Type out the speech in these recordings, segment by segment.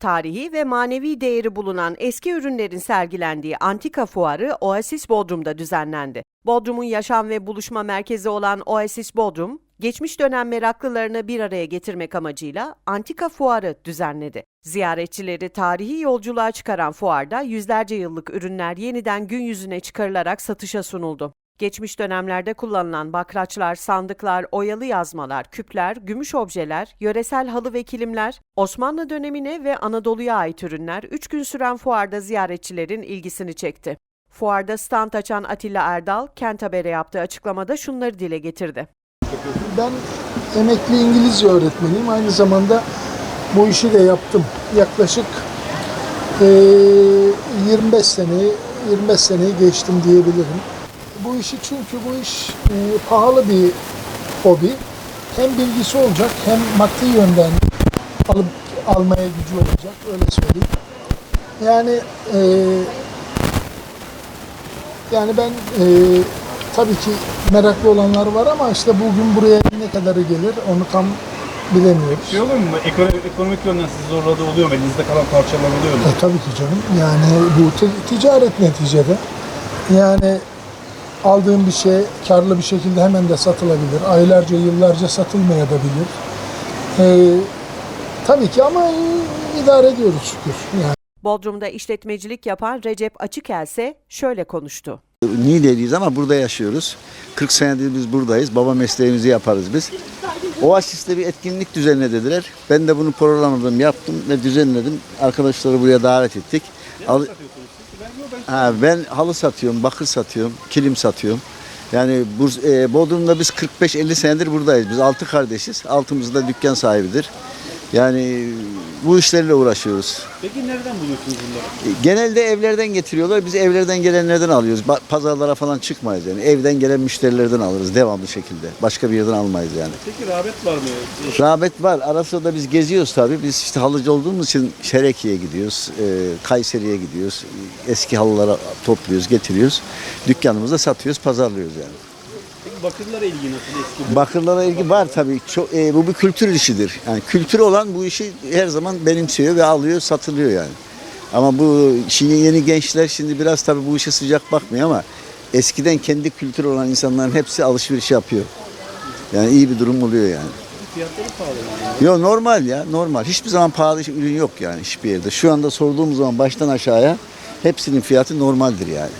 Tarihi ve manevi değeri bulunan eski ürünlerin sergilendiği Antika Fuarı Oasis Bodrum'da düzenlendi. Bodrum'un yaşam ve buluşma merkezi olan Oasis Bodrum, geçmiş dönem meraklılarını bir araya getirmek amacıyla Antika Fuarı düzenledi. Ziyaretçileri tarihi yolculuğa çıkaran fuarda yüzlerce yıllık ürünler yeniden gün yüzüne çıkarılarak satışa sunuldu. Geçmiş dönemlerde kullanılan bakraçlar, sandıklar, oyalı yazmalar, küpler, gümüş objeler, yöresel halı ve kilimler, Osmanlı dönemine ve Anadolu'ya ait ürünler 3 gün süren fuarda ziyaretçilerin ilgisini çekti. Fuarda stand açan Atilla Erdal, Kent Haber'e yaptığı açıklamada şunları dile getirdi. Ben emekli İngilizce öğretmeniyim. Aynı zamanda bu işi de yaptım. Yaklaşık eee, 25 seneyi 25 seneyi geçtim diyebilirim. İşi çünkü bu iş eee, pahalı bir hobi. Hem bilgisi olacak hem maddi yönden alıp almaya gücü olacak öyle söyleyeyim. Yani eee, yani ben eee, tabii ki meraklı olanlar var ama işte bugün buraya ne kadarı gelir onu tam bilemiyoruz. Şey olur mu? Ekonomik, ekonomik yönden sizi zorladığı oluyor mu? Elinizde kalan parçalar oluyor mu? E tabii ki canım. Yani bu ti- ticaret neticede. Yani aldığım bir şey karlı bir şekilde hemen de satılabilir. Aylarca, yıllarca satılmayabilir. E, tabii ki ama idare ediyoruz şükür. Yani. Bodrum'da işletmecilik yapan Recep Açıkel ise şöyle konuştu. Niğde'liyiz ama burada yaşıyoruz. 40 senedir biz buradayız. Baba mesleğimizi yaparız biz. Oasis'te bir etkinlik düzenlediler. Ben de bunu programladım, yaptım ve düzenledim. Arkadaşları buraya davet ettik. Al- ha, ben halı satıyorum, bakır satıyorum, kilim satıyorum. Yani e, Bodrum'da biz 45-50 senedir buradayız. Biz altı kardeşiz. Altımızda dükkan sahibidir. Yani bu işlerle uğraşıyoruz. Peki nereden buluyorsunuz bunları? Genelde evlerden getiriyorlar. Biz evlerden gelenlerden alıyoruz. Pazarlara falan çıkmayız yani. Evden gelen müşterilerden alırız devamlı şekilde. Başka bir yerden almayız yani. Peki rağbet var mı? Rağbet var. Ara sıra da biz geziyoruz tabii. Biz işte halıcı olduğumuz için Şereki'ye gidiyoruz. e, Kayseri'ye gidiyoruz. Eski halıları topluyoruz, getiriyoruz. Dükkanımızda satıyoruz, pazarlıyoruz yani. Peki bakırlara ilgi nasıl eski? Bakırlara ilgi var tabii. Çok, e, bu bir kültür işidir. Yani kültür olan bu işi her zaman benimsiyor ve alıyor, satılıyor yani. Ama bu şimdi yeni gençler şimdi biraz tabii bu işe sıcak bakmıyor ama eskiden kendi kültürü olan insanların hepsi alışveriş yapıyor. Yani iyi bir durum oluyor yani. Fiyatları pahalı. yani. Yo normal ya normal. Hiçbir zaman pahalı ürün yok yani hiçbir yerde. Şu anda sorduğum zaman baştan aşağıya hepsinin fiyatı normaldir yani.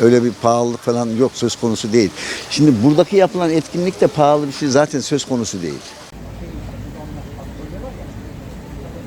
Öyle bir pahalılık falan yok söz konusu değil. Şimdi buradaki yapılan etkinlik de pahalı bir şey zaten söz konusu değil.